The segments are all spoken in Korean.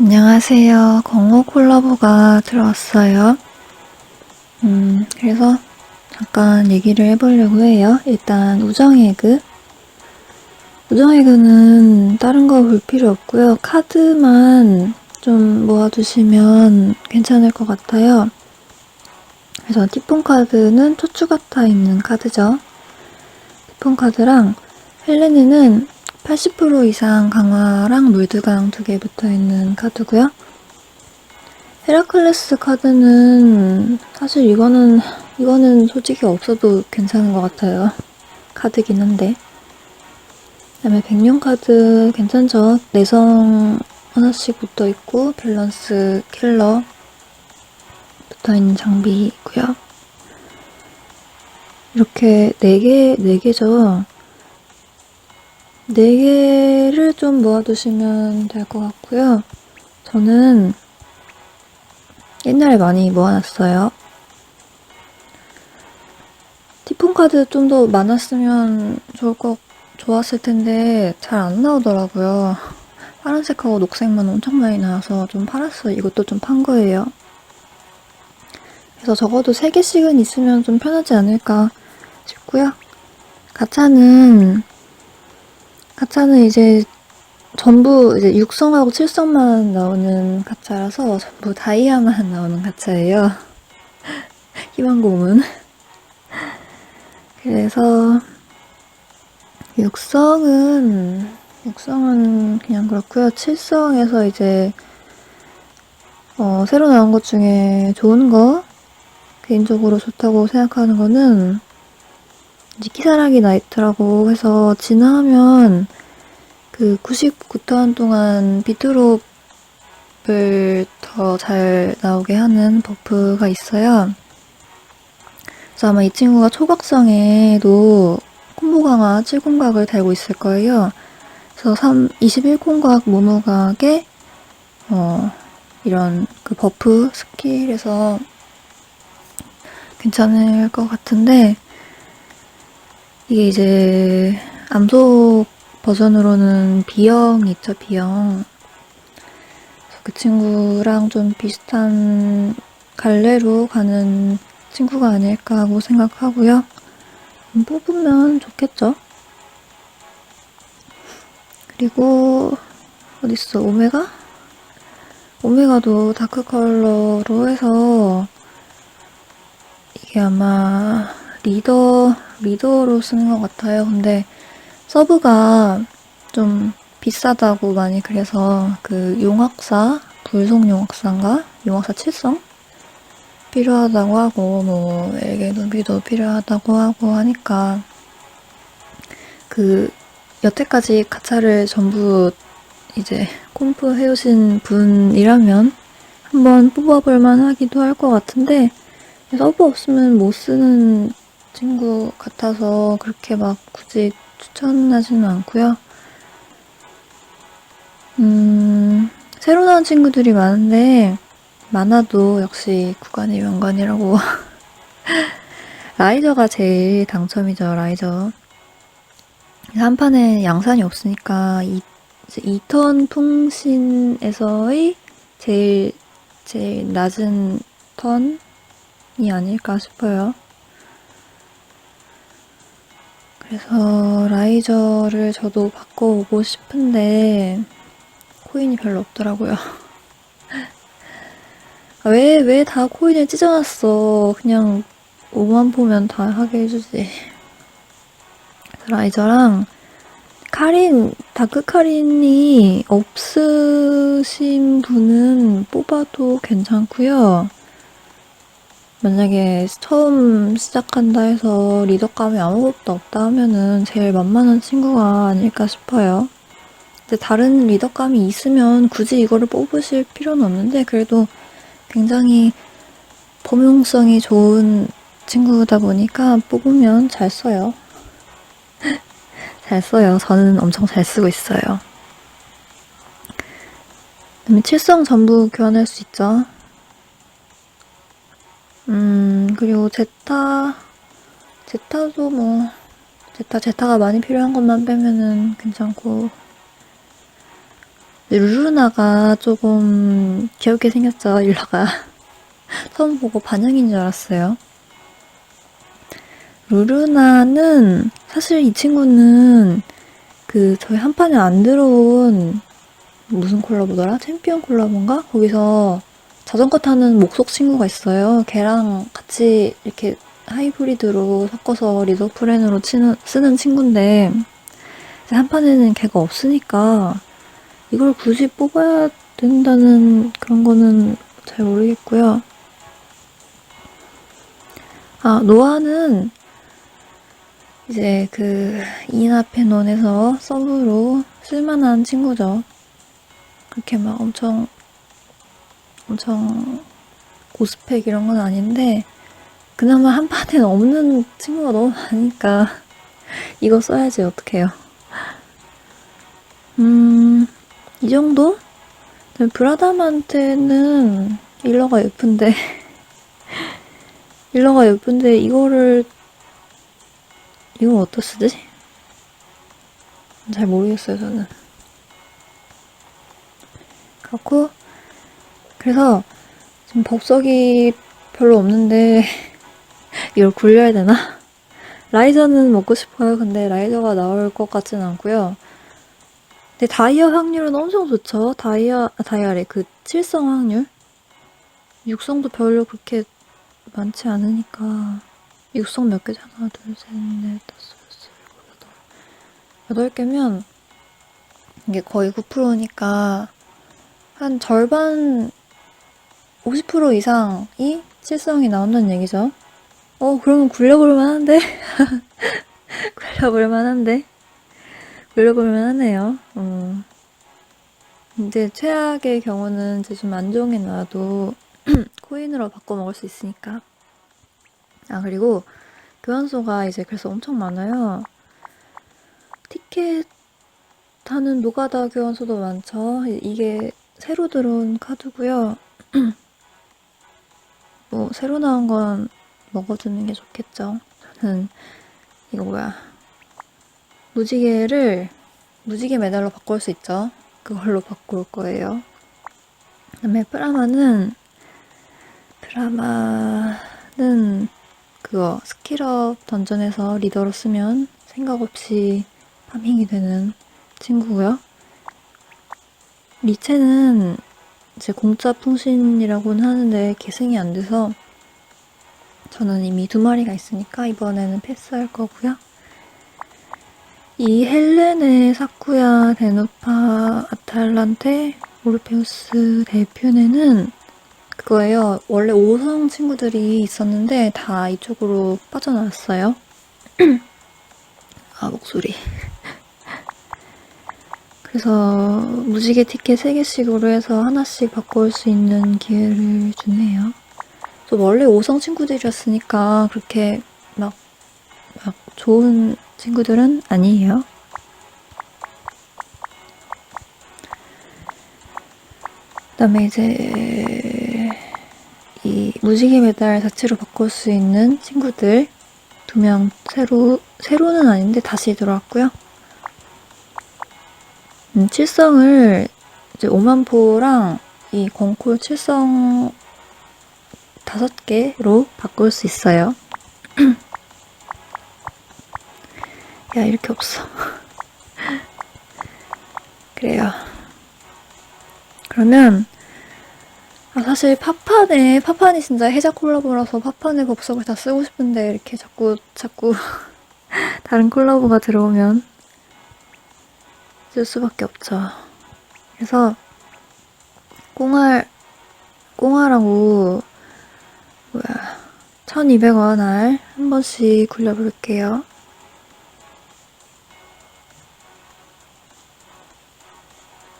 안녕하세요. 공호 콜라보가 들어왔어요. 음, 그래서 잠깐 얘기를 해보려고 해요. 일단 우정에그. 우정에그는 다른 거 볼 필요 없고요. 카드만 좀 모아두시면 괜찮을 것 같아요. 그래서 티폰 카드는 초추가타 있는 카드죠. 티폰 카드랑 헬레네는 80% 이상 강화랑 물드강 두 개 붙어 있는 카드고요. 헤라클레스 카드는 사실 이거는 이거는 솔직히 없어도 괜찮은 것 같아요. 카드긴 한데. 그다음에 백룡 카드 괜찮죠? 내성 하나씩 붙어 있고 밸런스 킬러 붙어 있는 장비 있고요. 이렇게 네 개, 네 개죠. 네 개를 좀 모아두시면 될 것 같고요. 저는 옛날에 많이 모아놨어요. 티폰 카드 좀 더 많았으면 좋을 것, 좋았을 텐데 잘 안 나오더라고요. 파란색하고 녹색만 엄청 많이 나와서 좀 팔았어요. 이것도 좀 판 거예요. 그래서 적어도 3개씩은 있으면 좀 편하지 않을까 싶고요. 가차는 가차는 이제 전부 이제 육성하고 칠성만 나오는 가차라서 전부 다이아만 나오는 가차예요. 희망고문. 그래서 육성은 육성은 그냥 그렇고요. 칠성에서 이제 어, 새로 나온 것 중에 좋은 거 개인적으로 좋다고 생각하는 거는 이제 키사라기 나이트라고 해서 진화하면 그 99턴 동안 비트롭을 더 잘 나오게 하는 버프가 있어요. 그래서 아마 이 친구가 초각성에도 콤보 강화 7공각을 달고 있을 거예요. 그래서 3, 21공각 모모각에 어, 이런 그 버프 스킬에서 괜찮을 것 같은데 이게 이제 암속 버전으로는 B형 있죠, B형. 그 친구랑 좀 비슷한 갈래로 가는 친구가 아닐까 하고 생각하고요. 음, 뽑으면 좋겠죠. 그리고 어딨어, 오메가? 오메가도 다크 컬러로 해서 이게 아마 리더, 리더로 쓰는 것 같아요. 근데 서브가 좀 비싸다고 많이 그래서 그 용악사, 불속 용악사인가? 용악사 7성? 필요하다고 하고, 뭐, 에게 누비도 필요하다고 하고 하니까 그 여태까지 가차를 전부 이제 콤프 해오신 분이라면 한번 뽑아볼 만 하기도 할 것 같은데 서브 없으면 못 쓰는 친구 같아서 그렇게 막 굳이 추천하지는 않고요. 음, 새로 나온 친구들이 많은데 많아도 역시 구간의 명관이라고 라이저가 제일 당첨이죠, 라이저. 한 판에 양산이 없으니까 이, 2턴 통신에서의 제일 제일 낮은 턴이 아닐까 싶어요. 그래서 라이저를 저도 바꿔오고 싶은데 코인이 별로 없더라고요. 아, 왜, 왜 다 코인을 찢어놨어. 그냥 5만 보면 다 하게 해주지. 라이저랑 카린, 다크 카린이 없으신 분은 뽑아도 괜찮고요. 만약에 처음 시작한다 해서 리더감이 아무것도 없다 하면은 제일 만만한 친구가 아닐까 싶어요. 근데 다른 리더감이 있으면 굳이 이거를 뽑으실 필요는 없는데 그래도 굉장히 범용성이 좋은 친구다 보니까 뽑으면 잘 써요. 잘 써요. 저는 엄청 잘 쓰고 있어요. 그다음에 칠성 전부 교환할 수 있죠. 음, 그리고 제타, 제타도 뭐, 제타, 제타가 많이 필요한 것만 빼면은 괜찮고. 루루나가 조금 귀엽게 생겼죠, 일러가. 처음 보고 반영인 줄 알았어요. 루루나는 사실 이 친구는 그 저희 한 판에 안 들어온 무슨 콜라보더라? 챔피언 콜라보인가? 거기서 자전거 타는 목속 친구가 있어요. 걔랑 같이 이렇게 하이브리드로 섞어서 리더 프렌으로 치는, 쓰는 친구인데 한 판에는 걔가 없으니까 이걸 굳이 뽑아야 된다는 그런 거는 잘 모르겠고요. 아, 노아는 이제 그 이나페논에서 서브로 쓸만한 친구죠. 그렇게 막 엄청 엄청 고스펙 이런 건 아닌데 그나마 한 판에는 없는 친구가 너무 많으니까 이거 써야지 어떡해요. 음, 이 정도? 브라담한테는 일러가 예쁜데 일러가 예쁜데 이거를 이건 어디다 쓰지? 잘 모르겠어요 저는 그렇고 그래서 지금 법석이 별로 없는데 이걸 굴려야 되나? 라이저는 먹고 싶어요 근데 라이저가 나올 것 같진 않고요 근데 다이아 확률은 엄청 좋죠 다이아 아, 다이아래 그 칠성 확률 육성도 별로 그렇게 많지 않으니까 육성 몇? 하나, 둘, 셋, 넷, 다섯, 여섯, 여덟. 여덟 개면 이게 거의 9%니까 한 절반 50% 이상이 칠성이 나온다는 얘기죠. 어, 그러면 굴려볼 만한데? 굴려볼 만한데? 굴려볼 만하네요. 음. 이제 최악의 경우는 좀 안정해 놔도 코인으로 바꿔 먹을 수 있으니까. 아, 그리고 교환소가 이제 그래서 엄청 많아요. 티켓 하는 노가다 교환소도 많죠. 이- 이게 새로 들어온 카드고요. 뭐 새로 나온 건 먹어두는 게 좋겠죠. 저는 이거 뭐야 무지개를 무지개 메달로 바꿀 수 있죠. 그걸로 바꿀 거예요. 그다음에 프라마는 프라마는 그거 스킬업 던전에서 리더로 쓰면 생각 없이 파밍이 되는 친구고요. 리체는 이제 공짜 풍신이라고는 하는데 계승이 안 돼서 저는 이미 두 마리가 있으니까 이번에는 패스할 거고요. 이 헬렌의 사쿠야, 데노파, 아탈란테, 오르페우스 대표네는 그거예요. 원래 5성 친구들이 있었는데 다 이쪽으로 빠져나왔어요. 아, 목소리. 그래서 무지개 티켓 3개씩으로 해서 하나씩 바꿀 수 있는 기회를 주네요. 또 원래 5성 친구들이었으니까 그렇게 막, 막 좋은 친구들은 아니에요. 그 다음에 이제 이 무지개 메달 자체로 바꿀 수 있는 친구들 두 명 새로 새로는 아닌데 다시 들어왔고요. 음, 칠성을 이제 오만포랑 이 건콜 칠성 다섯 개로 바꿀 수 있어요. 야 이렇게 없어. 그래요. 그러면 아, 사실 파판에 파판이 진짜 해자 콜라보라서 파판의 법석을 다 쓰고 싶은데 이렇게 자꾸 자꾸 다른 콜라보가 들어오면 쓸 수밖에 없죠. 그래서 꽁알 꽁알하고 뭐야 1200원 알 한 번씩 굴려볼게요.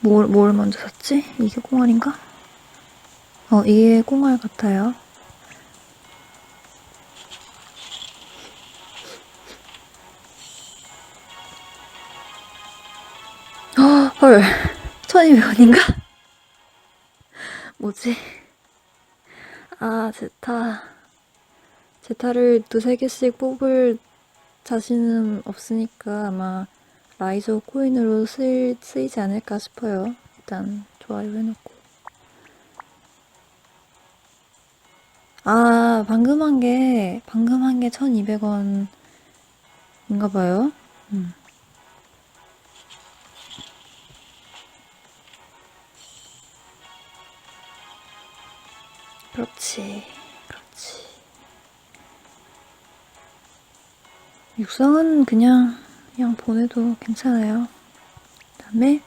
뭘, 뭘 먼저 샀지? 이게 꽁알인가? 어, 이게 꽁알 같아요. 1200원인가? 뭐지? 아, 제타. 제타를 두세 개씩 뽑을 자신은 없으니까 아마 라이저 코인으로 쓰, 쓰이지 않을까 싶어요. 일단 좋아요 해놓고. 아, 방금 한 게, 방금 한 게 1200원인가 봐요. 음. 그렇지, 그렇지. 육성은 그냥, 그냥 보내도 괜찮아요. 그 다음에,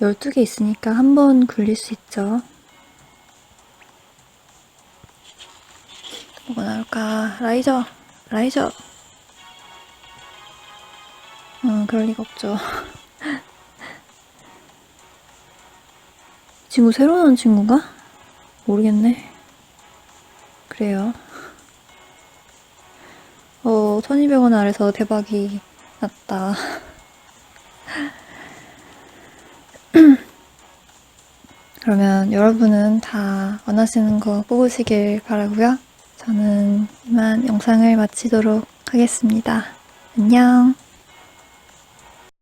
12개 있으니까 한 번 굴릴 수 있죠. 뭐가 나올까? 라이저! 라이저! 음, 그럴 리가 없죠. 친구 새로 나온 친구가? 모르겠네. 그래요. 어, 1200원 아래서 대박이 났다. 그러면 여러분은 다 원하시는 거 뽑으시길 바라고요. 저는 이만 영상을 마치도록 하겠습니다. 안녕.